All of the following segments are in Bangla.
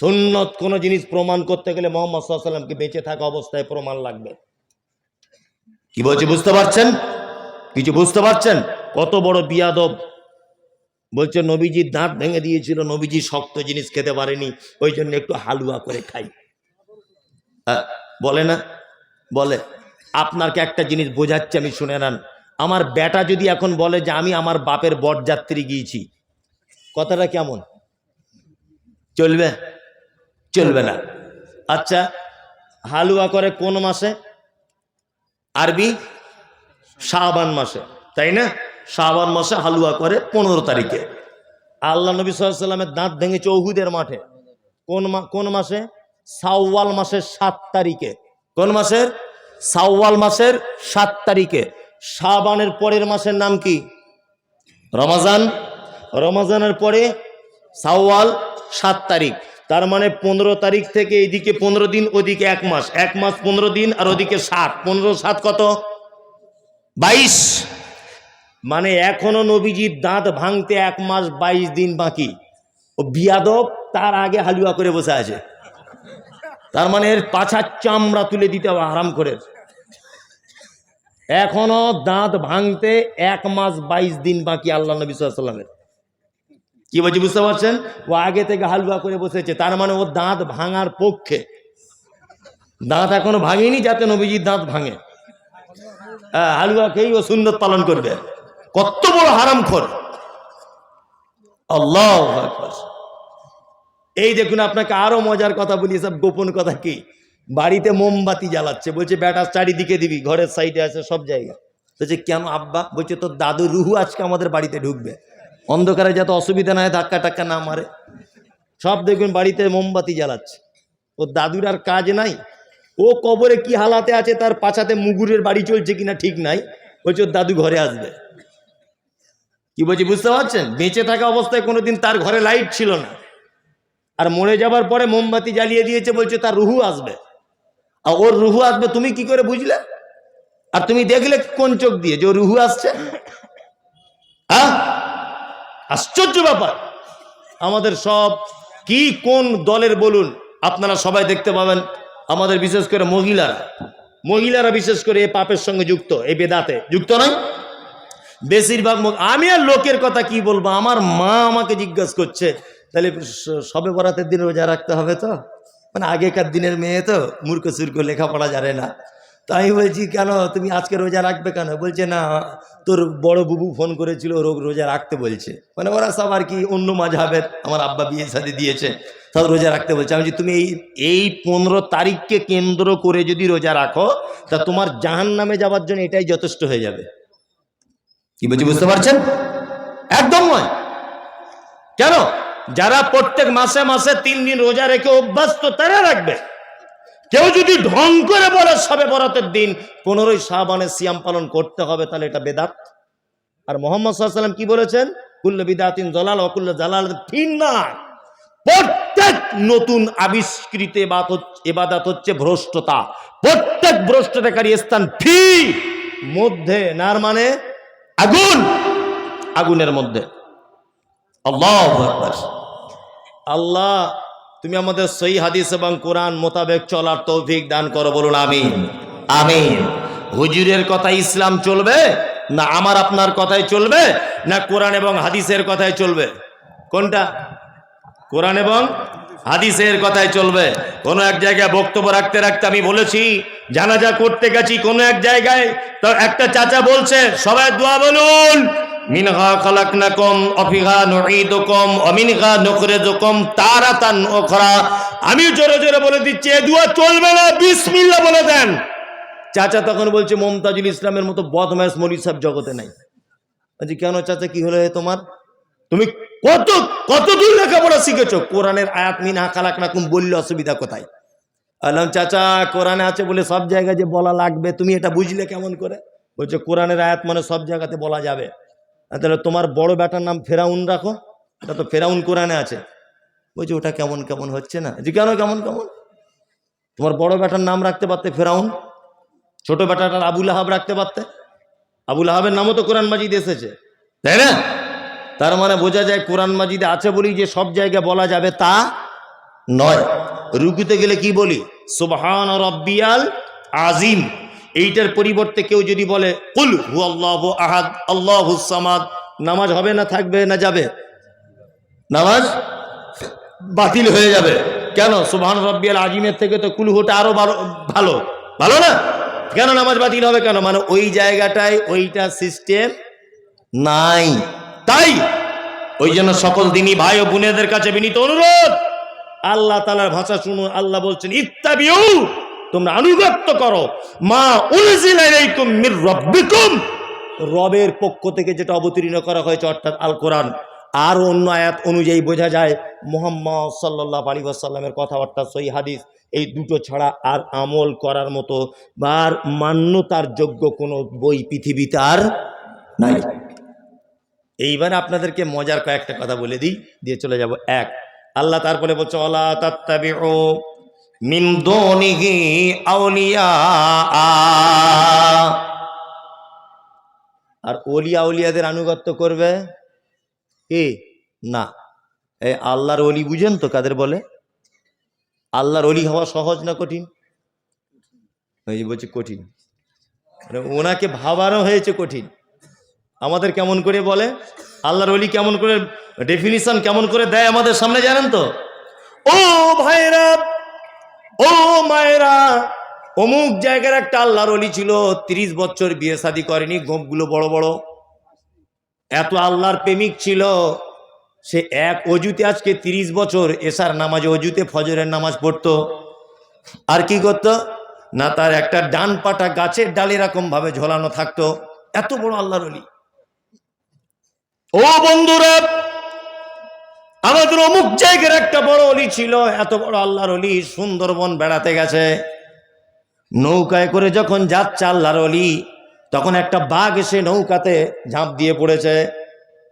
সুন্নত কোনো জিনিস প্রমাণ করতে গেলে মোহাম্মদ সাল্লামকে বেঁচে থাকা অবস্থায় প্রমাণ লাগবে। কি বলছি, বুঝতে পারছেন? কিছু বুঝতে পারছেন? কত বড় বিয়াদব। বলছে, নবীজির দাঁত ভেঙে দিয়েছিল, নবীজি শক্ত জিনিস খেতে পারেনি, ওই জন্য একটু হালুয়া করে খাই। বলে না? বলে, আপনাকে একটা জিনিস বোঝাচ্ছি, আমি শুনে নেন। আমার বেটা যদি এখন বলে যে, আমি আমার বাপের বরযাত্রী গিয়েছি। কথাটা কেমন? চলবে? চলবে না। আচ্ছা হালুয়া করে কোন মাসে? আরবি শাহবান মাসে, তাই না? শাহবান মাসে হালুয়া করে পনেরো তারিখে। আল্লাহ নবী সাল্লামের দাঁত ভেঙে চৌহুদের মাঠে। কোন কোন মাসে? সাওয়াল মাসের সাত তারিখে। কোন মাসের? সাওয়াল মাসের সাত তারিখে। শাবানের পরের মাসের নাম কি? রমাজান। রমাজানের পরে সাওয়াল সাত তারিখ। তার মানে পনেরো তারিখ থেকে এইদিকে পনেরো দিন, ওদিকে এক মাস। এক মাস পনেরো দিন আর ওদিকে সাত। পনেরো, সাত কত? বাইশ। মানে এখনও নবীজির দাঁত ভাঙতে এক মাস বাইশ দিন বাকি। ও বিয়াদব, তার আগে হালুয়া করে বসে আছে। তার মানে এর পাছার চামড়া তুলে দিতে হবে আরাম করে। এখনও দাঁত ভাঙতে এক মাস বাইশ দিন বাকি আল্লাহ নবী সাল্লামের কি বলছি বুঝতে পারছেন? ও আগে থেকে হালুয়া করে বসেছে তার মানে ও দাঁত ভাঙার পক্ষে। দাঁত এখনও ভাঙেনি যাতে নবীজির দাঁত ভাঙে। হ্যাঁ, হালুয়া খেয়েই ও সুন্দর পালন করবে। কত বড় হারাম খোর আল্লাহ এই দেখুন আপনাকে আরও মজার কথা বলি সব গোপন কথা কি? বাড়িতে মোমবাতি জ্বালাচ্ছে বলছে ব্যাটা চারিদিকে দিবি ঘরের সাইডে আছে সব জায়গা। বলছে কেন আব্বা? বলছে তোর দাদু রুহু আজকে আমাদের বাড়িতে ঢুকবে। অন্ধকারে যাতে অসুবিধা না হয় ধাক্কা টাক্কা না মারে। সব দেখবেন বাড়িতে মোমবাতি জ্বালাচ্ছে। ও দাদুর আর কাজ নাই। ও কবরে কি হালাতে আছে তার পাছাতে মুগুরের বাড়ি চলছে কিনা ঠিক নাই। বলছে, ওর দাদু ঘরে আসবে। কি বলছি, বুঝতে পারছেন? বেঁচে থাকা অবস্থায় কোনোদিন তার ঘরে লাইট ছিল না। আর মরে যাবার পরে মোমবাতি জ্বালিয়ে দিয়েছে, বলছে, তার রুহু আসবে। আর ওর রুহু আসবে, তুমি কি করে বুঝলে? আর তুমি দেখলে কোন চোখ দিয়ে যে ওর রুহু আসছে? আশ্চর্য ব্যাপার। আমাদের সব কি কোন দলের বলুন, আপনারা সবাই দেখতে পাবেন আমাদের বিশেষ করে মহিলারা। মহিলারা বিশেষ করে এই পাপের সঙ্গে যুক্ত, এই বেদাতে। যুক্ত নয়। বেশিরভাগ আমি আর লোকের কথা কি বলব? আমার মা আমাকে জিজ্ঞাসা করছে, তাহলে সবে বরাতের দিন রোজা রাখতে হবে তো? মানে আগেকার দিনের মেয়ে তো, মূর্খ সুর্খ লেখাপড়া জানে না। তো আমি বলছি, কেন? তুমি আজকে রোজা রাখবে কেন? বলছে, না, তোর বড় বুবু ফোন করেছিল রোগ রোজা রাখতে বলছে। মানে ওরা সব আর কি অন্য মাঝাবের, আমার আব্বা বিয়ে সাথে দিয়েছে, সব রোজা রাখতে বলছে। আমি তুমি এই এই পনেরো তারিখকে কেন্দ্র করে যদি রোজা রাখো, তা তোমার জাহান নামে যাওয়ার জন্য এটাই যথেষ্ট হয়ে যাবে। কি বলছি, বুঝতে পারছেন? একদম নয়। কেন? যারা প্রত্যেক মাসে মাসে তিন দিন রোজা রেখে অভ্যস্ত, তারা রাখবে। কেউ যদি ঢং করে বলে সবে বরাতের দিন, পনেরোই শাহবানের সিয়াম পালন করতে হবে, তাহলে এটা বেদাত। আর মোহাম্মদ সাল্লাম কি বলেছেন? কুল্ল বিদাতিন জলাল অকুল্ল জালাল ঠিক না প্রত্যেক নতুন আবিষ্কৃত এবাদাত হচ্ছে ভ্রষ্টতা। প্রত্যেক ভ্রষ্টতাকারী স্থান ফি, মধ্যে নার মানে আগুন। আগুনের মধ্যে। আল্লাহ আল্লাহ তুমি আমাদের সই হাদিস এবং কোরআন মোতাবেক চলার তৌফিক দান করো, বলুন আমিন। আমিন। হুজুরের কথা ইসলাম চলবে না আমার আপনার কথাই চলবে না কোরআন এবং হাদিসের কথাই চলবে? কোনটা? কোরআন এবং হাদিসের কথাই চলবে। কোনো এক জায়গায় বক্তব্য রাখতে রাখতে আমি বলেছি, জানাজা করতে গেছি কোনো এক জায়গায়, তো একটা চাচা বলছে, সবাই দোয়া বলুন। মিনহা খালাকনাকুম অফিহা নুঈদুকুম অমিনহা নুখরিজুকুম তারাতান উখরা। আমি জোরে জোরে বলে দিচ্ছি, এ চলবে না, বিসমিল্লাহ বলে দেন। চাচা তখন বলছে, মমতাজুল ইসলামের মতো বদমাস সাহেব জগতে নাই। বলছি, কেন চাচা, কি হলো তোমার? তুমি কত কত দূর লেখাপড়া শিখেছো? কোরআনের আয়াত মিন হাকালাক নাকুম বললে অসুবিধা কোথায়? আলাম চাচা, কোরআনে আছে বলে সব জায়গায় যে বলা লাগবে, তুমি এটা বুঝলে কেমন করে? বলছে, কোরআনের আয়াত মানে সব জায়গাতে বলা যাবে। তাহলে তোমার বড় বেটার নাম ফেরাউন রাখো তা তো ফেরাউন কোরআনে আছে। বলছে, ওটা কেমন কেমন হচ্ছে না? যে কেন, কেমন কেমন? তোমার বড় বেটার নাম রাখতে পারতে ফেরাউন, ছোট বেটাটার আবুল আহাব রাখতে পারতে। আবুল আহাবের নামও তো কোরআন মাজিদ এসেছে। তাই না? তার মানে বোঝা যায় কোরআন মাজিদে আছে বলেই যে সব জায়গায় বলা যাবে তা নয়। রুকুতে গেলে কি বলি? সুবহান রব্বিয়াল আজিম এইটার পরিবর্তে কেউ যদি বলে, কুল হু আল্লাহ আহাদ, আল্লাহ সামাদ নামাজ হবে না থাকবে না যাবে? নামাজ বাতিল হয়ে যাবে। কেন? সুবহান রব্বিয়াল আজিমের থেকে তো কুলহুটা আরও ভালো। ভালো না? কেন নামাজ বাতিল হবে কেন? মানে ওই জায়গাটায় ওইটা সিস্টেম নাই। তাই ওই জন্য সকল দিনই ভাই ও বোনেদের কাছে বিনীত অনুরোধ, আল্লাহ তালার ভাষা শুনো আল্লাহ বলছেন, ইত্তাবিউ, তোমরা আনুগত্য করো। মা উনজিলা ইলাইকুম মির রাব্বিকুম। রবের পক্ষ থেকে যেটা অবতীর্ণ করা হয়েছে, অর্থাৎ আল কোরআন। আর অন্য আয়াত অনুযায়ী বোঝা যায়, মোহাম্মদ সাল্লাহ আলী সাল্লামের কথা, অর্থাৎ সই হাদিস, এই দুটো ছাড়া আর আমল করার মতো বা আর মান্যতার যোগ্য কোনো বই পৃথিবীতে আর নাই। এইবার আপনাদেরকে মজার কয়েকটা কথা বলে দিই, দিয়ে চলে যাব। এক, আল্লাহ তারপরে বলছে অলা মিন দুনিহি আউলিয়া। আর ওলিয়া উলিয়াদের আনুগত্য করবে? কি? না। এই আল্লাহর অলি বুঝেন তো কাদের বলে? আল্লাহর অলি হওয়া সহজ না কঠিন? ওই বলছে কঠিন। মানে ওনাকে ভাবারও হয়েছে কঠিন। আমাদের কেমন করে বলে? আল্লাহর অলি কেমন করে ডেফিনিশন কেমন করে দেয় আমাদের সামনে জানেন তো? ও ভাইরা ও মায়েরা, অমুক জায়গার একটা আল্লাহর অলি ছিল, তিরিশ বছর বিয়ে শাদি করেনি, গোপগুলো বড় বড়। এত আল্লাহর প্রেমিক ছিল, সে এক অজুতে আজকে তিরিশ বছর এসার নামাজ, অজুতে ফজরের নামাজ পড়তো। আর কি করতো? না, তার একটা ডান পাটা গাছের ডাল এরকম ভাবে ঝোলানো থাকতো। এত বড় আল্লাহর অলি ও বন্ধুরা, আমাদের অমুক জায়গার একটা বড় অলি ছিল, এত বড় আল্লাহর অলি সুন্দরবন বেড়াতে গেছে। নৌকায় করে যখন যাচ্ছে আল্লাহর অলি, তখন একটা বাঘ এসে নৌকাতে ঝাঁপ দিয়ে পড়েছে,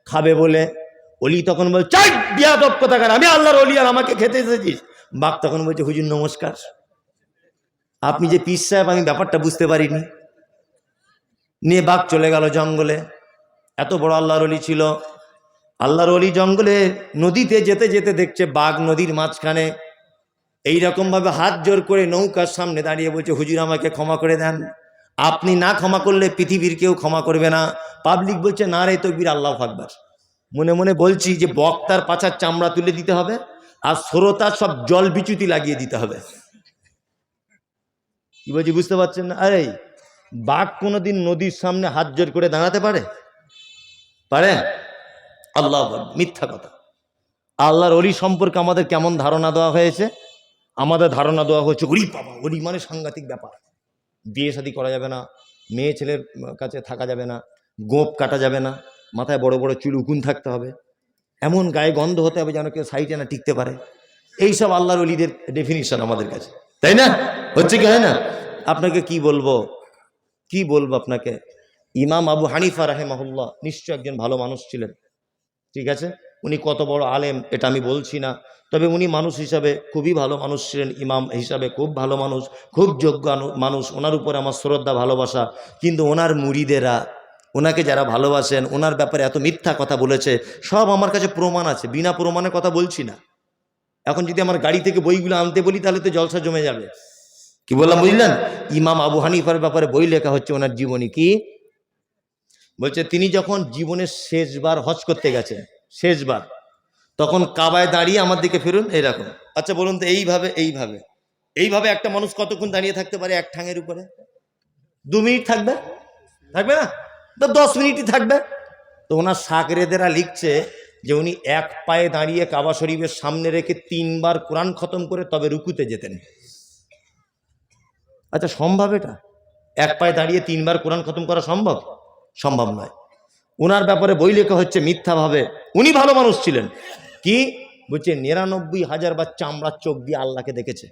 খাবে বলে। অলি তখন বল চাই বিয়া দক্ষতাকার আমি আল্লাহর অলি, আর আমাকে খেতে এসেছিস? বাঘ তখন বলছে, হুজুর, নমস্কার। আপনি যে পিস সাহেব, আমি ব্যাপারটা বুঝতে পারিনি। নিয়ে বাঘ চলে গেল জঙ্গলে। এত বড় আল্লাহর অলি ছিল। আল্লাহর অলি জঙ্গলে নদীতে যেতে যেতে দেখছে বাঘ নদীর মাঝখানে। এই রকমভাবে হাত জোর করে নৌকার সামনে দাঁড়িয়ে বলছে, হুজুর আমাকে ক্ষমা করে দেন। আপনি না ক্ষমা করলে পৃথিবীর কেউ ক্ষমা করবে না। পাবলিক বলছে, না রে তকবির, আল্লাহ আকবার। মনে মনে বলছি যে বক্তার পাছার চামড়া তুলে দিতে হবে আর শ্রোতার সব জল বিচ্যুতি লাগিয়ে দিতে হবে। কি বলছি, বুঝতে পারছেন না? আরে, বাঘ কোনোদিন নদীর সামনে হাত জোর করে দাঁড়াতে পারে? পারে আল্লাহ মিথ্যা কথা। আল্লাহর অলি সম্পর্কে আমাদের কেমন ধারণা দেওয়া হয়েছে? আমাদের ধারণা দেওয়া হয়েছে, ওরি বাবা ওরি মানে সাংঘাতিক ব্যাপার। বিয়ে শাদি করা যাবে না, মেয়ে ছেলের কাছে থাকা যাবে না, গোপ কাটা যাবে না, মাথায় বড় বড় চুল, উকুন থাকতে হবে। এমন গায়ে গন্ধ হতে হবে যেন কেউ সাইডে না টিকতে পারে। এইসব আল্লাহর অলিদের ডেফিনিশন আমাদের কাছে। তাই না? হচ্ছে কি হয় না? আপনাকে কি বলব? কি বলব আপনাকে? ইমাম আবু হানিফা রাহেমাহুল্লাহ নিশ্চয় একজন ভালো মানুষ ছিলেন। ঠিক আছে? উনি কত বড় আলেম, এটা আমি বলছি না। তবে উনি মানুষ হিসাবে খুবই ভালো মানুষ ছিলেন, ইমাম হিসাবে খুব ভালো মানুষ, খুব যোগ্য মানুষ। ওনার উপরে আমার শ্রদ্ধা, ভালোবাসা। কিন্তু ওনার মুড়িদেরা, ওনাকে যারা ভালোবাসেন, ওনার ব্যাপারে এত মিথ্যা কথা বলেছে, সব আমার কাছে প্রমাণ আছে। বিনা প্রমাণে কথা বলছি না। এখন যদি আমার গাড়ি থেকে বইগুলো আনতে বলি, তাহলে তো জলসা জমে যাবে। কি বললাম, বুঝলেন? ইমাম আবু হানিফার ব্যাপারে বই লেখা হচ্ছে ওনার জীবনী। কি? বলছে, তিনি যখন জীবনের শেষবার হজ করতে গেছেন, শেষবার, তখন কাবায় দাঁড়িয়ে আমার দিকে ফিরুন এরকম আচ্ছা বলুন তো, এইভাবে এইভাবে এইভাবে একটা মানুষ কতক্ষণ দাঁড়িয়ে থাকতে পারে এক ঠাঙের উপরে? দু মিনিট থাকবে? থাকবে না? তো দশ মিনিটই থাকবে? তো ওনার সাকরেদেরা লিখছে যে উনি এক পায়ে দাঁড়িয়ে কাবা শরীফের সামনে রেখে তিনবার কোরআন খতম করে তবে রুকুতে যেতেন। আচ্ছা সম্ভব এটা? এক পায়ে দাঁড়িয়ে তিনবার কোরআন খতম করা সম্ভব? সম্ভব নয়। ওনার ব্যাপারে বই লেখা হচ্ছে মিথ্যাভাবে। উনি ভালো মানুষ ছিলেন। কি? বলছে, নিরানব্বই হাজার বা চামড়ার চোখ দিয়ে আল্লাহকে দেখেছে।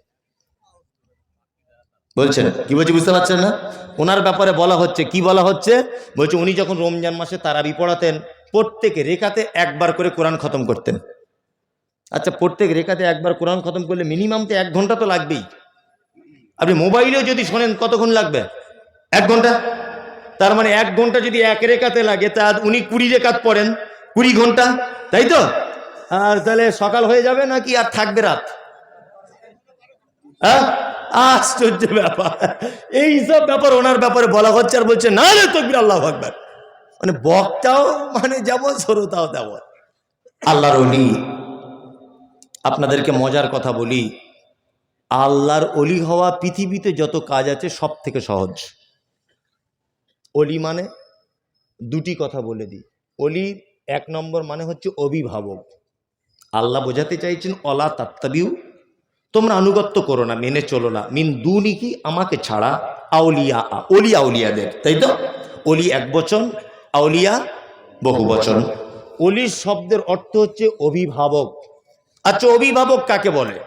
বলছেন? কি বলছি বুঝতে পারছেন না? ওনার ব্যাপারে বলা হচ্ছে, কি বলা হচ্ছে? বলছে, উনি যখন রমজান মাসে তারাবি পড়াতেন, প্রত্যেক রেখাতে একবার করে কোরআন খতম করতেন। আচ্ছা প্রত্যেক রেখাতে একবার কোরআন খতম করলে মিনিমাম তো এক ঘণ্টা তো লাগবেই। আপনি মোবাইলেও যদি শোনেন, কতক্ষণ লাগবে? এক ঘণ্টা? তার মানে এক ঘণ্টা যদি এক রেখাতে লাগে, তা উনি কুড়ি রেখাত পড়েন। কুড়ি ঘণ্টা, তাই তো? আর তাহলে সকাল হয়ে যাবে নাকি আর থাকবে রাত? হ্যাঁ? আশ্চর্য ব্যাপার। এই সব ব্যাপার ওনার ব্যাপারে বলা হচ্ছে আর বলছে, না রে তকবির, আল্লাহ আকবার। মানে বক্তাও মানে যেমন শ্রোতাও তেমন। আল্লাহর অলি। আপনাদেরকে মজার কথা বলি, আল্লাহর অলি হওয়া পৃথিবীতে যত কাজ আছে সব থেকে সহজ। অলি মানে? দুটি কথা বলে দিই। অলির এক নম্বর মানে হচ্ছে অভিভাবক। আল্লাহ বোঝাতে চাইছেন, অলা তাত্তাবিউ, তোমরা আনুগত্য করো না, মেনে চলো না। মিন দুনি কি আমাকে ছাড়া আউলিয়া অলি আউলিয়াদের। তাই তো? অলি এক বচন, আউলিয়া বহু বচন। অলির শব্দের অর্থ হচ্ছে অভিভাবক। আচ্ছা অভিভাবক কাকে বলে?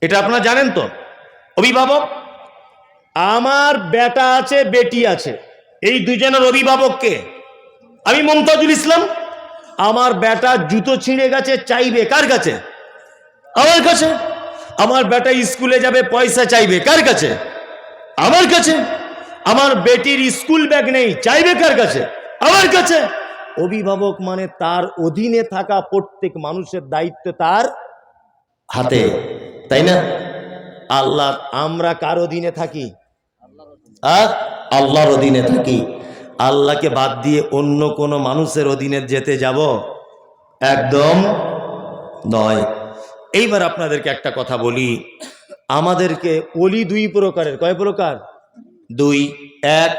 এটা আপনারা জানেন তো? অভিভাবক? আমার বেটা আছে, বেটি আছে। এই দুজনের অভিভাবককে আমি মমতাজুল ইসলাম। আমার বেটা জুতো ছিঁড়ে গেছে, চাইবে কার কাছে? আমার কাছে। আমার বেটা স্কুলে যাবে, পয়সা চাইবে কার কাছে? আমার কাছে। আমার বেটির স্কুল ব্যাগ নেই, চাইবে কার কাছে? আমার কাছে। অভিভাবক মানে তার অধীনে থাকা প্রত্যেক মানুষের দায়িত্ব তার হাতে, তাই না? আল্লাহ আমরা কার অধীনে থাকি? আর? আল্লাহর অধীনে থাকি। আল্লাহকে বাদ দিয়ে অন্য কোনো মানুষের অধীনে যেতে যাব একদম নয়। এইবার আপনাদেরকে একটা কথা বলি। আমাদেরকে অলি দুই প্রকারের। কয় প্রকার? দুই, এক।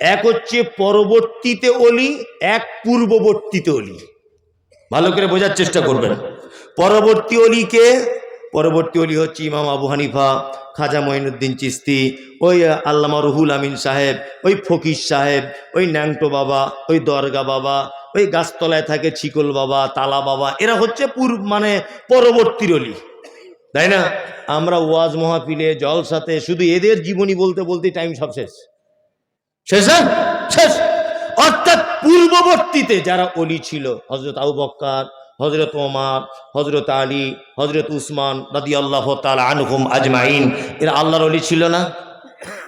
এক হচ্ছে পরবর্তীতে অলি এক পূর্ববর্তীতে অলি ভালো করে বোঝার চেষ্টা করবেন। পরবর্তী অলিকে পরবর্তী অলি হচ্ছে ইমাম আবু হানিফা, খাজা মঈনুদ্দিন চিস্তি ওই আল্লামা রুহুল আমিন সাহেব, ওই ফকির সাহেব, ওই ন্যাংটো বাবা, ওই দরগা বাবা, ওই গাছতলায় থাকে ছিকল বাবা, তালা বাবা, এরা হচ্ছে পূর্ব মানে পরবর্তীর অলি তাই না? আমরা ওয়াজ মহাপিলে জলসাতে, শুধু এদের জীবনী বলতে বলতে টাইম সব শেষ। শেষ হ্যাঁ? শেষ। অর্থাৎ পূর্ববর্তীতে যারা অলি ছিল হজরত আবু বক্কার হজরত ওমার হজরত আলী হজরত উসমান রাদি আল্লাহ তাল আনহুম আজমাইন। এরা আল্লাহর অলি ছিল না?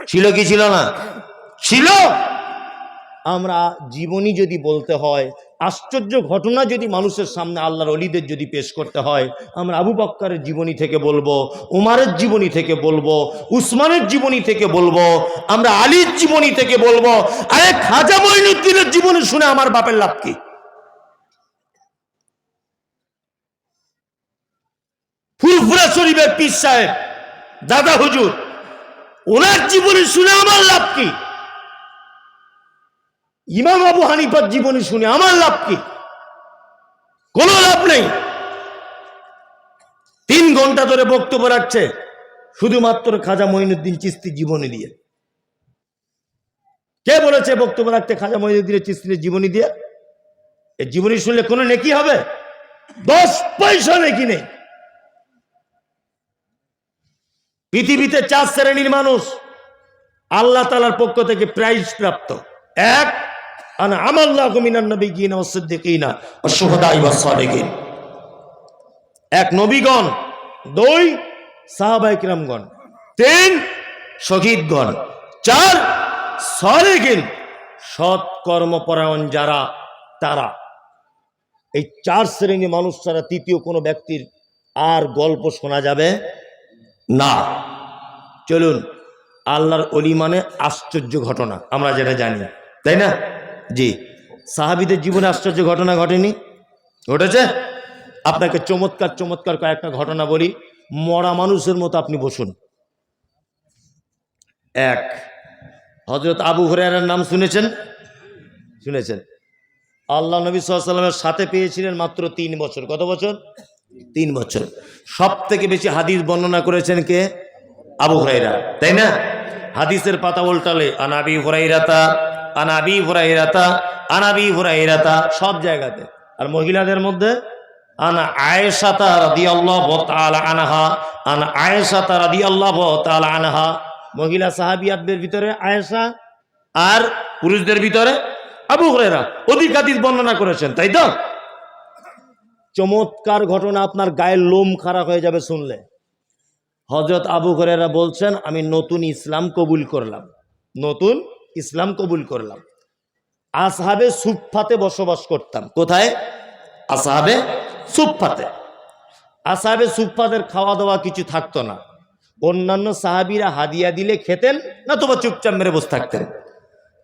ছিল কি ছিল না? ছিল! আমরা জীবনী যদি বলতে হয়, আশ্চর্য ঘটনা যদি মানুষের সামনে আল্লাহর অলিদের যদি পেশ করতে হয়, আমরা আবু বক্কারের জীবনী থেকে বলব, উমারের জীবনী থেকে বলব, উসমানের জীবনী থেকে বলব, আমরা আলীর জীবনী থেকে বলব আরে খাজা মঈনুদ্দিনের জীবনী শুনে আমার বাপের লাভ কি? ফুলফুরা শরীফের পীর সাহেব, দাদা হুজুর, ওনার জীবনী শুনে আমার লাভ কি? ইমাম আবু হানিফার জীবনী শুনে আমার লাভ কি? কোনো লাভ নেই। তিন ঘণ্টা ধরে বক্তব্য রাখছে, শুধুমাত্র খাজা মঈনুদ্দিন চিস্তি জীবনী দিয়ে। কে বলেছে বক্তব্য রাখতে খাজা মঈনুদ্দিনের চিস্তির জীবনী দিয়ে? এ জীবনী শুনলে কোনো নেকি হবে? দশ পয়সা নেকি নেই। পৃথিবীতে চার শ্রেণির মানুষ। আল্লাহ তালার পক্ষ থেকে প্রাইজ প্রাপ্ত। এক এক, নবীগণ। দুই চার সৎ কর্মপরায়ণ যারা, তারা। এই চার শ্রেণি মানুষ ছাড়া তৃতীয় কোনো ব্যক্তির আর গল্প শোনা যাবে? না। চলুন, আল্লাহর অলি মানে আশ্চর্য ঘটনা, আমরা যেটা জানি। তাই না? জি। সাহাবিদের জীবনে আশ্চর্য ঘটনা ঘটেনি? ঘটেছে? আপনাকে চমৎকার চমৎকার কয়েকটা ঘটনা বলি। মরা মানুষের মতো আপনি বসুন। এক হজরত আবু হরিয়ার নাম শুনেছেন? শুনেছেন। আল্লাহ নবী সাল্লামের সাথে পেয়েছিলেন মাত্র তিন বছর। কত বছর? তিন বছর। সব থেকে বেশি হাদিস বর্ণনা করেছেন কে? আবু হরাইরা তাই না? হাদিসের পাতা উল্টালে আনাবি হরাইরাতা আনাবি হরাইরাতা আনাবি হরাইরাতা সব জায়গাতে। আর মহিলাদের মধ্যে, আনা আনহা তাআলা আনহা মহিলা সাহাবিয়াতদের ভিতরে আয়েশা, আর পুরুষদের ভিতরে আবু হরাইরা অধিক হাদিস বর্ণনা করেছেন, তাই তো? চমৎকার ঘটনা আপনার গায়ের লোম খারাপ হয়ে যাবে শুনলে। হজরত আবু হরেরা বলছেন, আমি নতুন ইসলাম কবুল করলাম। নতুন ইসলাম কবুল করলাম। আসহাবে সুফাতে বসবাস করতাম। কোথায়? আসহাবে সুফাতে আসহাবে সুফাতের খাওয়া দাওয়া কিছু থাকতো না। অন্যান্য সাহাবিরা হাদিয়া দিলে খেতেন না তোমার চুপচাপ মেরে বসে থাকতেন।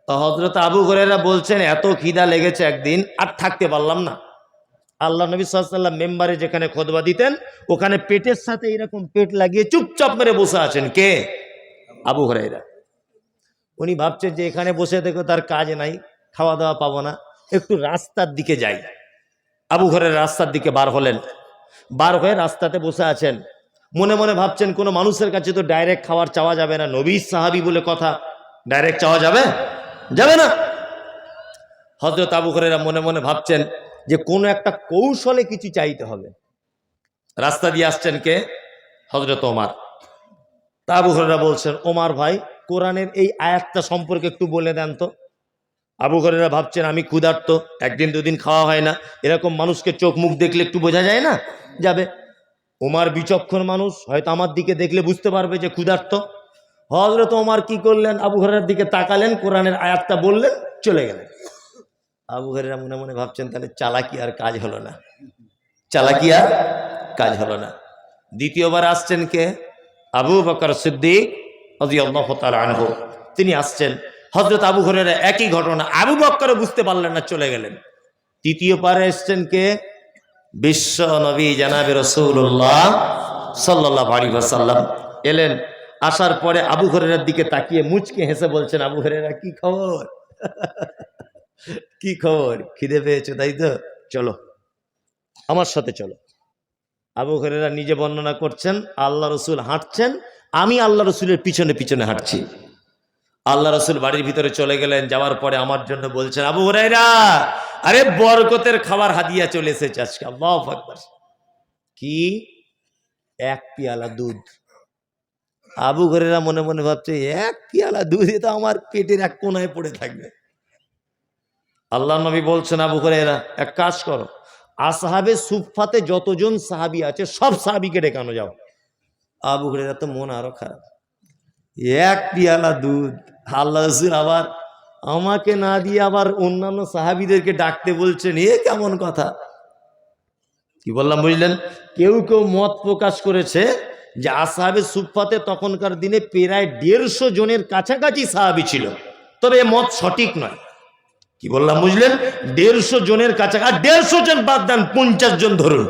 তো হজরত আবু হরেরা বলছেন, এত খিদা লেগেছে একদিন, আর থাকতে পারলাম না। আল্লাহ নবী সাল্লাম মেম্বারে যেখানে খোদবা দিতেন, ওখানে পেটের সাথে এরকম পেট লাগিয়ে চুপচাপ মেরে বসে আছেন কে? আবু হরেরা উনি ভাবছেন যে এখানে বসে দেখো তার কাজ নাই খাওয়া দাওয়া পাবো না, একটু রাস্তার দিকে যাই। আবু ঘরের রাস্তার দিকে বার হলেন। বার হয়ে রাস্তাতে বসে আছেন। মনে মনে ভাবছেন কোনো মানুষের কাছে তো ডাইরেক্ট খাবার চাওয়া যাবে না, নবী সাহাবি বলে কথা। ডাইরেক্ট চাওয়া যাবে? যাবে না। হজরত আবু ঘরেরা মনে মনে ভাবছেন যে কোনো একটা কৌশলে কিছু চাইতে হবে। রাস্তা দিয়ে আসছেন কে? হজরত ওমার। তা আবু ঘরেরা বলছেন, ওমার ভাই, কোরআনের এই আয়াতটা সম্পর্কে একটু বলে দেন তো। আবু ঘরেরা ভাবছেন, আমি ক্ষুধার্ত, একদিন দুদিন খাওয়া হয় না। এরকম মানুষকে চোখ মুখ দেখলে একটু বোঝা যায় না? যাবে। ওমার বিচক্ষণ মানুষ, হয়তো আমার দিকে দেখলে বুঝতে পারবে যে ক্ষুধার্ত। হজরত ওমার কি করলেন? আবু ঘরের দিকে তাকালেন, কোরআনের আয়াতটা বললেন, চলে গেলেন। আবু ঘরেরা মনে মনে ভাবছেন, তাহলে চালাকি আর কাজ হলো না। চালাকি আর কাজ হলো না। দ্বিতীয়বার আসছেন কে? আবু বকর সিদ্দিক তিনি আসছেন। হজরত আবু ঘরের একই ঘটনা, আবু বক্কর বুঝতে পারলেন না, চলে গেলেন। তৃতীয় পারে এসছেন কে? বিশ্ব নবী জানাবে রসুল্লাহ সাল্লাহ আলী সাল্লাম এলেন, আসার পরে আবু ঘরের দিকে তাকিয়ে মুচকে হেসে বলছেন, আবু ঘরেরা কি খবর? কি খবর? খিদে পেয়েছ, তাই তো? চলো, আমার সাথে চলো। আবু ঘরেরা নিজে বর্ণনা করছেন, আল্লাহ রসুল হাঁটছেন, আমি আল্লাহ রসুলের পিছনে পিছনে হাঁটছি। আল্লাহ রসুল বাড়ির ভিতরে চলে গেলেন, যাওয়ার পরে আমার জন্য বলছেন, আবু হরাইরা আরে বরকতের খাবার হাদিয়া চলে এসেছে আজকে, আল্লাহ কি? এক পিয়ালা দুধ। আবু ঘরেরা মনে মনে ভাবছে, এক পিয়ালা দুধ এ তো আমার পেটের এক কোনায় পড়ে থাকবে। আল্লাহ নবী বলছেন, আবু ঘরেরা এক কাজ করো। আসহাবে সুফাতে যতজন সাহাবি আছে, সব সাহাবিকে ডেকানো যাও। আবু ঘরেরা তো মন আরও খারাপ। এক পিয়ালা দুধ। আল্লাহ আবার আমাকে না দিয়ে আবার অন্যান্য সাহাবিদেরকে ডাকতে বলছেন, এ কেমন কথা? কি বললাম, বুঝলেন? কেউ কেউ মত প্রকাশ করেছে যে আসাহাবে সুফাতে তখনকার দিনে প্রায় দেড়শো জনের কাছাকাছি সাহাবি ছিল। তবে এ মত সঠিক নয়। কি বললাম বুঝলেন? দেড়শো জনের কাছাকাছি দেড়শো জন বাদ দেন, পঞ্চাশ জন ধরুন,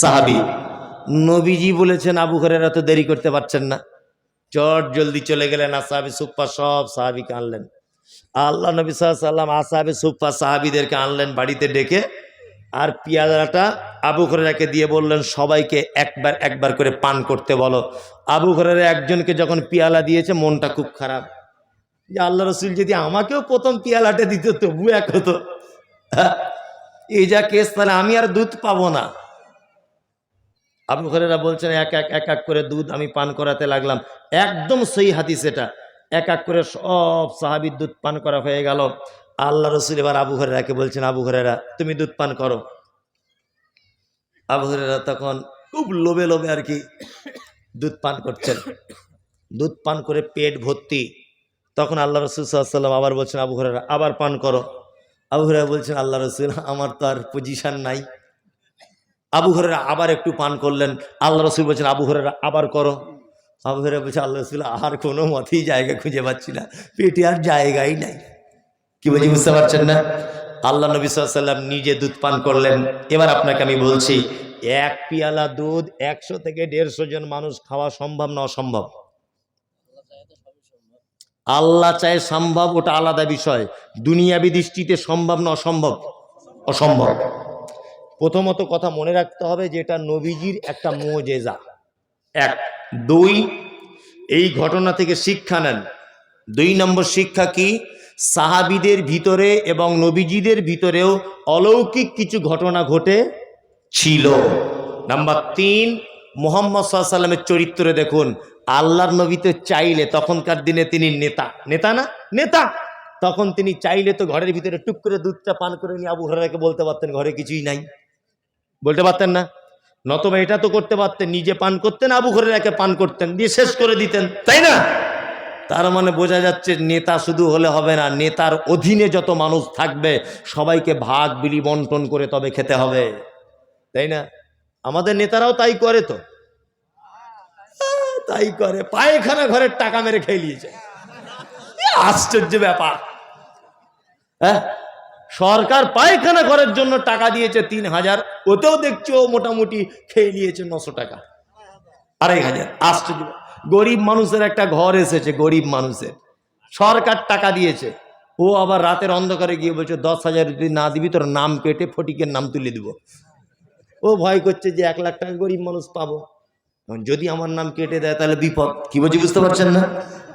সাহাবি। নবীজি বলেছেন, আবু ঘরেরা তো দেরি করতে পারছেন না। চট, জলদি চলে গেলেন আসাহাবি সুপ্পা সব সাহাবিকে আনলেন। আল্লাহ নবী সাল্লাম আসাহাবি সুপ্পা সাহাবিদেরকে আনলেন বাড়িতে ডেকে, আর পিয়ালাটা আবু ঘরেরাকে দিয়ে বললেন, সবাইকে একবার একবার করে পান করতে বলো। আবু ঘরেরা একজনকে যখন পিয়ালা দিয়েছে, মনটা খুব খারাপ। যে আল্লাহ রসুল যদি আমাকেও প্রথম পিয়ালাটা দিত, তবু এক হতো। এই যা কেস, তাহলে আমি আর দুধ পাবো না। আবু ঘরেরা বলছেন, এক এক এক এক করে দুধ আমি পান করাতে লাগলাম। একদম সেই হাতি সেটা এক এক করে সব সাহাবির দুধ পান করা হয়ে গেল। আল্লাহ রসুল এবার আবু ঘরেরাকে বলছেন, আবু ঘরেরা তুমি দুধ পান করো। আবু ঘরেরা তখন খুব লোভে লোভে আর কি দুধ পান করছেন। দুধ পান করে পেট ভর্তি। তখন আল্লাহ রসুল সাল্লাম আবার বলছেন, আবু ঘরেরা আবার পান করো। আবু ঘরেরা বলছেন, আল্লাহ রসুল, আমার তো আর পজিশান নাই। আবু ঘরেরা আবার একটু পান করলেন। আল্লাহ রসুল বলছেন, আবু ঘরেরা আবার করো। আবু ঘরেরা বলছে, আল্লাহ রসুল, আর কোনো মতেই জায়গা খুঁজে পাচ্ছি না। পেটে আর জায়গাই নাই। কি বলছি, বুঝতে পারছেন না? আল্লাহ নবী সাল্লাম নিজে দুধ পান করলেন। এবার আপনাকে আমি বলছি, এক পিয়ালা দুধ একশো থেকে দেড়শো জন মানুষ খাওয়া সম্ভব না অসম্ভব? আল্লাহ চায় সম্ভব, ওটা আলাদা বিষয়। দুনিয়াবি দৃষ্টিতে সম্ভব না অসম্ভব? অসম্ভব। প্রথমত কথা মনে রাখতে হবে যে এটা নবীজির একটা মোজেজা। এক। দুই, এই ঘটনা থেকে শিক্ষা নেন। দুই নম্বর শিক্ষা কি? সাহাবিদের ভিতরে এবং নবীজিদের ভিতরেও অলৌকিক কিছু ঘটনা ঘটে ছিল। নাম্বার তিন, মোহাম্মদ সাল্লামের চরিত্রে দেখুন। আল্লাহর নবী তো চাইলে তখনকার দিনে তিনি নেতা। নেতা না? নেতা। তখন তিনি চাইলে তো ঘরের ভিতরে টুক করে দুধটা পান করে নিয়ে আবু হরাকে বলতে পারতেন, ঘরে কিছুই নাই। বলতে পারতেন না? নতবা এটা তো করতে পারতেন, নিজে পান করতেন, আবু ঘরেরাকে পান করতেন, দিয়ে শেষ করে দিতেন। তাই না? তার মানে বোঝা যাচ্ছে নেতা শুধু হলে হবে না, নেতার অধীনে যত মানুষ থাকবে, সবাইকে ভাগ, বিলি, বন্টন করে তবে খেতে হবে। তাই না? আমাদের নেতারাও তাই করে তো। তাই করে, পায়খানা ঘরের টাকা মেরে খেয়ে নিয়েছে। আশ্চর্য ব্যাপার। হ্যাঁ? সরকার পায়খানা ঘরের জন্য টাকা দিয়েছে তিন হাজার, ওতেও দেখছি ও মোটামুটি খেয়ে নিয়েছে নশো টাকা। আড়াই হাজার, আশ্চর্য গরিব মানুষের একটা ঘর এসেছে, গরিব মানুষের। সরকার টাকা দিয়েছে। ও আবার রাতের অন্ধকারে গিয়ে বলছে, দশ হাজার যদি না দিবি, তোর নাম কেটে ফটিকের নাম তুলে দিব। ও ভয় করছে যে এক লাখ টাকা গরিব মানুষ পাবো। যদি আমার নাম কেটে দেয়, তাহলে বিপদ। কি বলছি বুঝতে পারছেন না?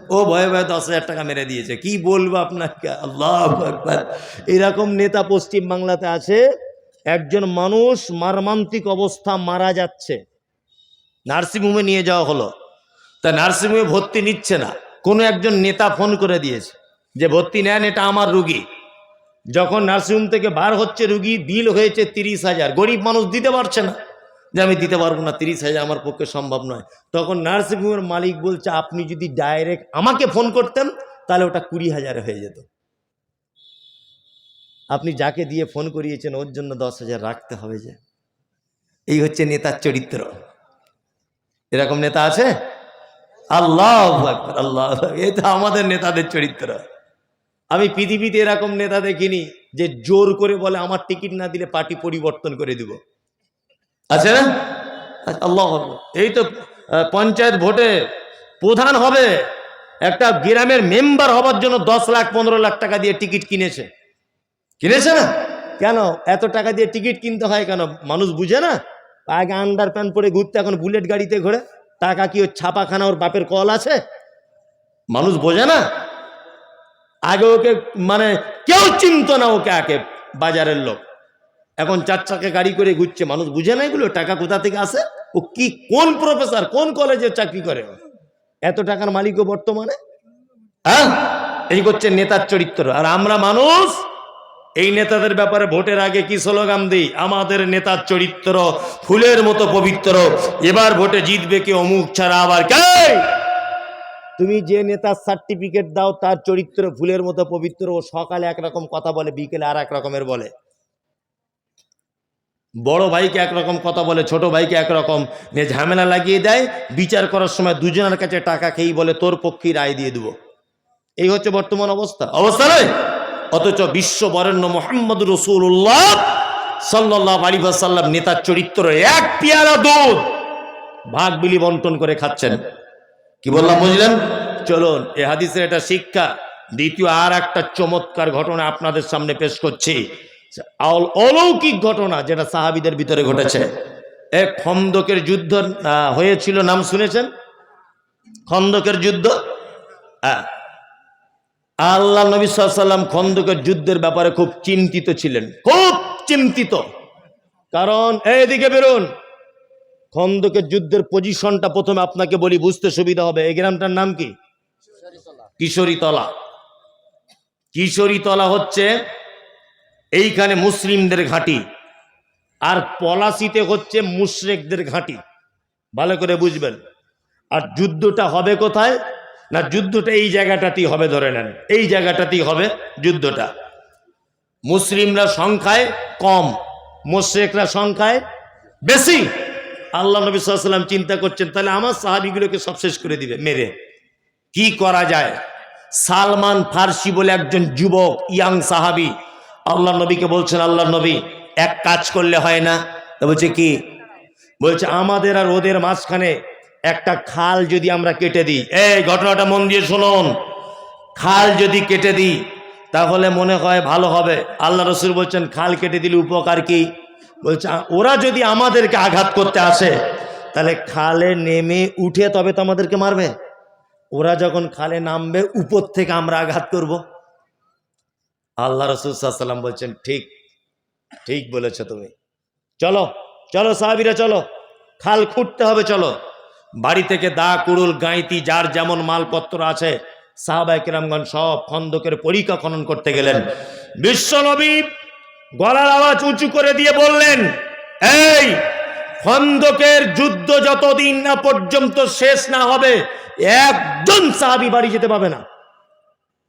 ও ভয়ে ভয়ে দশ হাজার টাকা মেরে দিয়েছে। কি বলব আপনাকে? আল্লাহ আকবার। এরকম নেতা পশ্চিম বাংলাতে আছে, একজন মানুষ মারমান্তিক অবস্থা মারা যাচ্ছে। নার্সিংহোমে নিয়ে যাওয়া হলো। তা নার্সিংহোমে ভর্তি নিচ্ছে না। কোনো একজন নেতা ফোন করে দিয়েছে যে, ভর্তি নেন, এটা আমার রুগী। যখন নার্সিংহোম থেকে বার হচ্ছে রুগী, বিল হয়েছে তিরিশ হাজার। গরিব মানুষ দিতে পারছে না। যে আমি দিতে পারব না, তিরিশ হাজার আমার পক্ষে সম্ভব নয়। তখন নার্সিংহোমের মালিক বলছে, আপনি যদি ডাইরেক্ট আমাকে ফোন করতেন, তাহলে ওটা কুড়ি হাজার হয়ে যেত। আপনি যাকে দিয়ে ফোন করিয়েছেন, ওর জন্য দশ হাজার রাখতে হবে যে। এই হচ্ছে নেতার চরিত্র। এরকম নেতা আছে? আল্লাহ আল্লাহ তো আমাদের নেতাদের চরিত্র। আমি পৃথিবীতে এরকম নেতা দেখিনি যে জোর করে বলে, আমার টিকিট না দিলে পার্টি পরিবর্তন করে দিব। আছে না? আচ্ছা, আল্লাহ এই তো পঞ্চায়েত ভোটে প্রধান হবে। একটা গ্রামের মেম্বার হবার জন্য দশ লাখ পনেরো লাখ টাকা দিয়ে টিকিট কিনেছে। কিনেছে না? কেন? এত টাকা দিয়ে টিকিট কিনতে হয় কেন? মানুষ বুঝে না? আগে আন্ডার প্যান্ট পরে ঘুরতে এখন বুলেট গাড়িতে ঘোরে। টাকা কি ওর ছাপাখানা ওর বাপের কল আছে? মানুষ বোঝে না? আগে ওকে মানে কেউ চিনত না ওকে আগে বাজারের লোক। এখন চার চাকা গাড়ি করে ঘুরছে। মানুষ বুঝে না এগুলো? টাকা কোথা থেকে আসে? ও কি, কোন প্রফেসর, কোন কলেজে চাকরি করে? এত টাকার মালিকও বর্তমানে? হ্যাঁ? এই করছে নেতার চরিত্র। আর আমরা মানুষ, এই নেতাদের ব্যাপারে ভোটের আগে কি স্লোগান দিই? আমাদের নেতার চরিত্র, ফুলের মতো পবিত্র। এবার ভোটে জিতবে কে অমুক ছাড়া আবার কে? তুমি যে নেতার সার্টিফিকেট দাও, তার চরিত্র ফুলের মতো পবিত্র। ও সকালে একরকম কথা বলে, বিকেলে আর এক রকমের বলে। বড় ভাইকে একরকম কথা বলে, ছোট ভাইকে একরকম। নিয়ে ঝামেলা লাগিয়ে দেয়, বিচার করার সময় দুজনের কাছে টাকা খেয়েই বলে, তোর পক্ষেই রায় দিয়ে দেবো। এই হচ্ছে বর্তমান অবস্থা। অবস্থা নয়? অথচ বিশ্ব বরেণ্য মোহাম্মদ রসুল্লাহ সাল্লাহ আলী সাল্লাম নেতার চরিত্র এক পেয়ারা দুধ, ভাগ বিলি বন্টন করে খাচ্ছেন। কি বললাম, বুঝলেন? চলুন, এ হাদিসের এটা শিক্ষা। দ্বিতীয় আর একটা চমৎকার ঘটনা আপনাদের সামনে পেশ করছি। অলৌকিক ঘটনা যেটা সাহাবিদের ভিতরে ঘটেছে। এক খন্দকের যুদ্ধ হয়েছিল, নাম শুনেছেন? খন্দকের যুদ্ধ? আল্লাহ নবী সাল্লাম খন্দকের যুদ্ধের ব্যাপারে খুব চিন্তিত ছিলেন। খুব চিন্তিত। কারণ এদিকে বেরোন। খন্দকের যুদ্ধের পজিশনটা প্রথমে আপনাকে বলি, বুঝতে সুবিধা হবে। এই গ্রামটার নাম কি? কিশোরীতলা। কিশোরীতলা হচ্ছে এইখানে মুসলিমদের ঘাঁটি। আর পলাশিতে হচ্ছে মুশরেকদের ঘাঁটি। ভালো করে বুঝবেন। আর যুদ্ধটা হবে কোথায়? না, যুদ্ধটা এই জায়গাটাতেই হবে, ধরে নেন। এই জায়গাটাতেই হবে যুদ্ধটা। মুসলিমরা সংখ্যায় কম মোশেকরা সংখ্যায় বেশি। আল্লাহ নবী সাল্লাম চিন্তা করছেন, তাহলে আমার সাহাবিগুলোকে সব শেষ করে দিবে, মেরে। কি করা যায়? সালমান ফার্সি বলে একজন যুবক, ইয়াং সাহাবি আল্লাহ নবীকে বলছেন আল্লাহ নবী, এক কাজ করলে হয় না? বলছে, কি? বলছে, আমাদের আর ওদের মাঝখানে একটা খাল যদি আমরা কেটে দিই। এই ঘটনাটা মন দিয়ে শুনুন। খাল যদি কেটে দিই, তাহলে মনে হয় ভালো হবে। আল্লাহ রসুল বলছেন, খাল কেটে দিলে উপকার কি? বলছে, ওরা যদি আমাদেরকে আঘাত করতে আসে, তাহলে খালে নেমে উঠে তবে তো আমাদেরকে মারবে। ওরা যখন খালে নামবে, উপর থেকে আমরা আঘাত করব। আল্লাহ রসুল বলছেন, ঠিক ঠিক বলেছ তুমি। চলো চলো সাহাবিরা, চলো। খাল খুঁড়তে হবে, চলো। বাড়ি থেকে দা, কুড়ুল, গাঁইতি, যার যেমন মালপত্র আছে সাহাবাই কিরামগঞ্জ সব খন্দকের পরীক্ষা খনন করতে গেলেন। বিশ্বনবী গলার আওয়াজ উঁচু করে দিয়ে বললেন, এই খন্দকের যুদ্ধ যতদিন না পর্যন্ত শেষ না হবে, একজন সাহাবি বাড়ি যেতে পাবে না।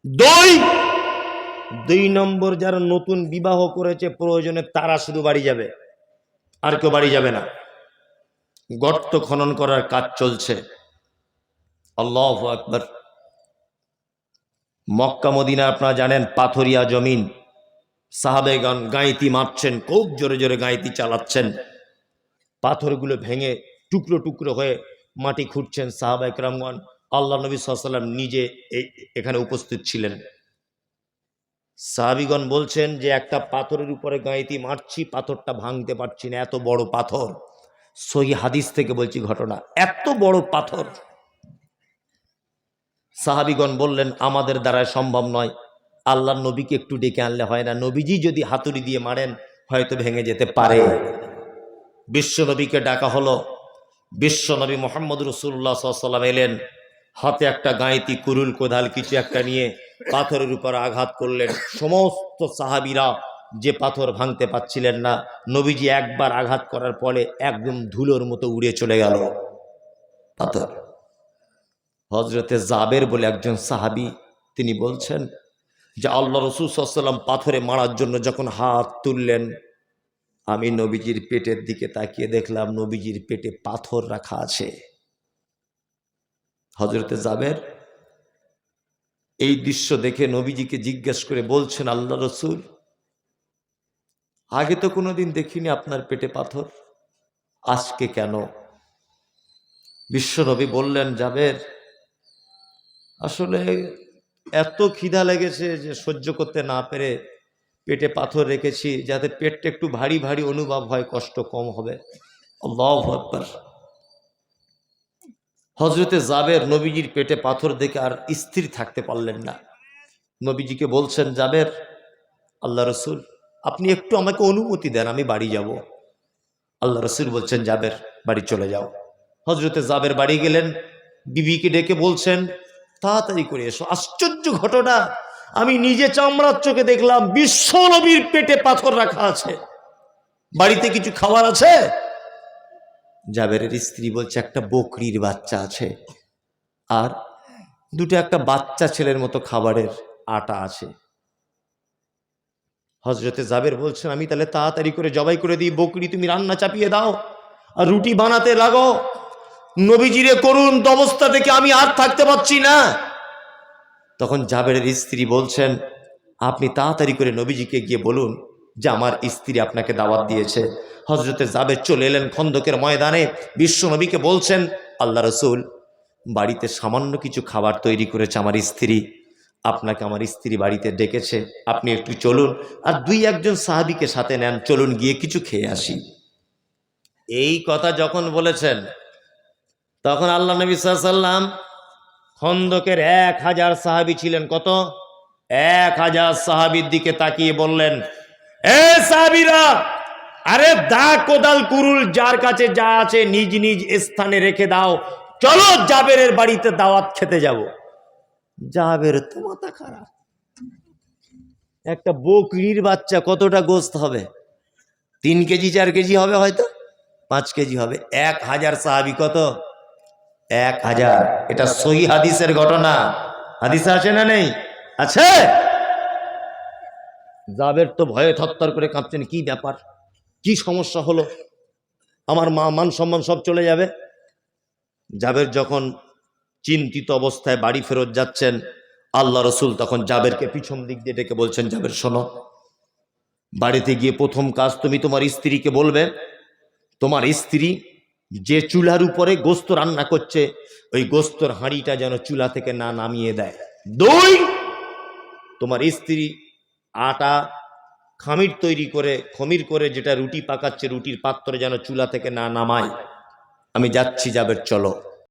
দুই দুই নম্বর যারা নতুন বিবাহ করেছে, প্রয়োজনে তারা শুধু বাড়ি যাবে। আর কেউ বাড়ি যাবে না। গর্ত খনন করার কাজ চলছে। আল্লাহ আকবর। মক্কা, মদিনা আপনারা জানেন, পাথরিয়া জমিন। সাহাবেগণ গাঁইতি মারছেন, খুব জোরে জোরে গাঁইতি চালাচ্ছেন। পাথরগুলো ভেঙে টুকরো টুকরো হয়ে মাটি খুঁড়ছেন সাহাবাইক রামগণ আল্লাহ নবী সাল্লাম নিজে এখানে উপস্থিত ছিলেন। সাহাবিগণ বলছেন যে, একটা পাথরের উপরে গাঁইতি মারছি, পাথরটা ভাঙতে পারছি না, এত বড় পাথর। সহি হাদিস থেকে বলছি ঘটনা, এত বড় পাথর। সাহাবিগণ বললেন, আমাদের দ্বারা সম্ভব নয়। আল্লাহ নবীকে একটু ডেকে আনলে হয় না। নবীজি যদি হাতুড়ি দিয়ে মারেন, হয়তো ভেঙে যেতে পারে। বিশ্ব নবীকে ডাকা হলো। বিশ্ব নবী মোহাম্মদ রসুল্লাহ সাল্লাম এলেন। হাতে একটা গাঁইতি কুরুল কোদাল কিছু একটা নিয়ে পাথরের উপর আঘাত করলেন। সমস্ত সাহাবিরা যে পাথর ভাঙতে পাচ্ছিলেন না, নবীজি একবার আঘাত করার পরে একদম ধুলোর মতো উড়ে চলে গেল। পাথর। হজরতে জাবের বলে একজন সাহাবি, তিনি বলছেন যে, আল্লাহ রসুল সাল্লাম পাথরে মারার জন্য যখন হাত তুললেন, আমি নবীজির পেটের দিকে তাকিয়ে দেখলাম নবীজির পেটে পাথর রাখা আছে। হজরতে জাবের, এই দৃশ্য দেখে নবীজিকে জিজ্ঞেস করে বলছেন, আল্লাহ রসুল, আগে তো কোনোদিন দেখিনি আপনার পেটে পাথর, আজকে কেন? বিশ্বনবী বললেন, জাবের, আসলে এত খিদা লেগেছে যে সহ্য করতে না পেরে পেটে পাথর রেখেছি, যাতে পেটটা একটু ভারী ভারী অনুভব হয়, কষ্ট কম হবে। আল্লাহু আকবার। হজরতে জাবের নবীজির পেটে পাথর দেখে আর স্থির থাকতে পারলেন না। নবীজিকে বলছেন, জাবের, আল্লাহ রসুল, আপনি একটু আমাকে অনুমতি দেন, আমি বাড়ি যাব। আল্লাহ রসুল বলছেন, জাবের, বাড়ি চলে যাও। হজরতে জাবের বাড়ি গেলেন, বিবিকে ডেকে বলছেন, তাড়াতাড়ি করে এসো, আশ্চর্য ঘটনা। আমি নিজে চামড়ার চোখে দেখলাম, বিশ্ব নবীর পেটে পাথর রাখা আছে। বাড়িতে কিছু খাবার আছে? জাবেরের স্ত্রী বলছে, একটা বকরির বাচ্চা আছে। আর দুটো একটা বাচ্চা ছেলের মতো খাবারের আটা আছে। হজরতে জাবের বলছেন, আমি তাহলে তাড়াতাড়ি করে জবাই করে দিই, বকরি তুমি রান্না চাপিয়ে দাও আর রুটি বানাতে লাগো। নবীজিরে করুন অবস্থা থেকে আমি আর থাকতে পারছি না। তখন জাবেরের স্ত্রী বলছেন, আপনি তাড়াতাড়ি করে নবীজিকে গিয়ে বলুন যে আমার স্ত্রী আপনাকে দাওয়াত দিয়েছে। হজরতে জাবের চলে এলেন খন্দকের ময়দানে। বিশ্ব নবীকে বলছেন, আল্লাহ রসুল, বাড়িতে সামান্য কিছু খাবার তৈরি করেছে আমার স্ত্রী। আপনাকে আমার স্ত্রী বাড়িতে ডেকেছে। আপনি একটু চলুন আর দুই একজন সাহাবিকে সাথে নেন। চলুন গিয়ে কিছু খেয়ে আসি। এই কথা যখন বলেছেন, তখন আল্লাহ নবী সাল্লাম খন্দকের এক হাজার সাহাবি ছিলেন। কত? এক হাজার সাহাবির দিকে তাকিয়ে বললেন এ সাহাবিরা, আরে দা কোদাল কুরুল যার কাছে যা আছে নিজ নিজ স্থানে রেখে দাও। চলো জাবেরের বাড়িতে দাওয়াত খেতে যাব। জাবের তো মাথা খারাপ। একটা বকরির বাচ্চা কতটা গোস্ত হবে? তিন কেজি, চার কেজি হবে হয়তো? পাঁচ কেজি হবে। এক হাজার সাহাবি কত? এক হাজার। এটা সহি হাদিসের ঘটনা। হাদিসে আছে না নেই? আছে? জাবের তো ভয়ে থরথর করে কাঁপছেন কি ব্যাপার? কি সমস্যা হলো? আমার মা মান সম্মান সব চলে যাবে? জাবের যখন চিন্তিত অবস্থায় বাড়ি ফেরত যাচ্ছেন, আল্লাহ রসুল তখন জাবেরকে পিছন দিক দিয়ে ডেকে বলছেন, জাবের, শোনো, বাড়িতে গিয়ে প্রথম কাজ তুমি তোমার স্ত্রীকে বলবে, তোমার স্ত্রী যে চুলার উপরে গোস্ত রান্না করছে, ওই গোস্তর হাঁড়িটা যেন চুলা থেকে না নামিয়ে দেয়। দুই, তোমার স্ত্রী আটা, খামির তৈরি করে, খমির করে যেটা রুটি পাকাচ্ছে, রুটির পাত্র যেন চুলা থেকে না নামায়। আমি যাচ্ছি যাবের চলো।